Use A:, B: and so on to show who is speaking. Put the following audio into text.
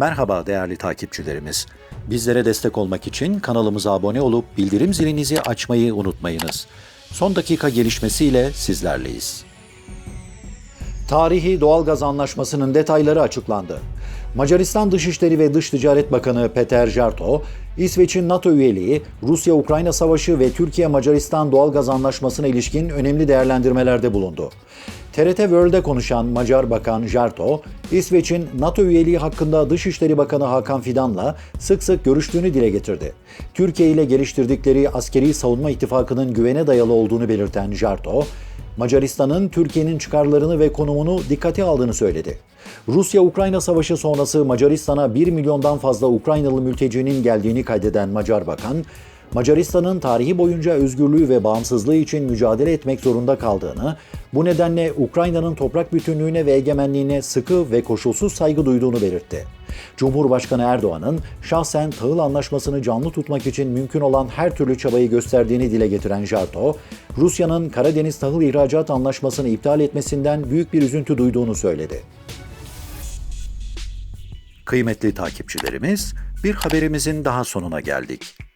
A: Merhaba değerli takipçilerimiz. Bizlere destek olmak için kanalımıza abone olup bildirim zilinizi açmayı unutmayınız. Son dakika gelişmesiyle sizlerleyiz. Tarihi doğalgaz anlaşmasının detayları açıklandı. Macaristan Dışişleri ve Dış Ticaret Bakanı Peter Jarto, İsveç'in NATO üyeliği, Rusya-Ukrayna Savaşı ve Türkiye-Macaristan doğalgaz anlaşmasına ilişkin önemli değerlendirmelerde bulundu. TRT World'e konuşan Macar Bakan Jarto, İsveç'in NATO üyeliği hakkında Dışişleri Bakanı Hakan Fidan'la sık sık görüştüğünü dile getirdi. Türkiye ile geliştirdikleri askeri savunma ittifakının güvene dayalı olduğunu belirten Jarto, Macaristan'ın Türkiye'nin çıkarlarını ve konumunu dikkate aldığını söyledi. Rusya-Ukrayna savaşı sonrası Macaristan'a 1 milyondan fazla Ukraynalı mültecinin geldiğini kaydeden Macar Bakan, Macaristan'ın tarihi boyunca özgürlüğü ve bağımsızlığı için mücadele etmek zorunda kaldığını, bu nedenle Ukrayna'nın toprak bütünlüğüne ve egemenliğine sıkı ve koşulsuz saygı duyduğunu belirtti. Cumhurbaşkanı Erdoğan'ın şahsen tahıl anlaşmasını canlı tutmak için mümkün olan her türlü çabayı gösterdiğini dile getiren Jarto, Rusya'nın Karadeniz tahıl ihracat anlaşmasını iptal etmesinden büyük bir üzüntü duyduğunu söyledi. Kıymetli takipçilerimiz, bir haberimizin daha sonuna geldik.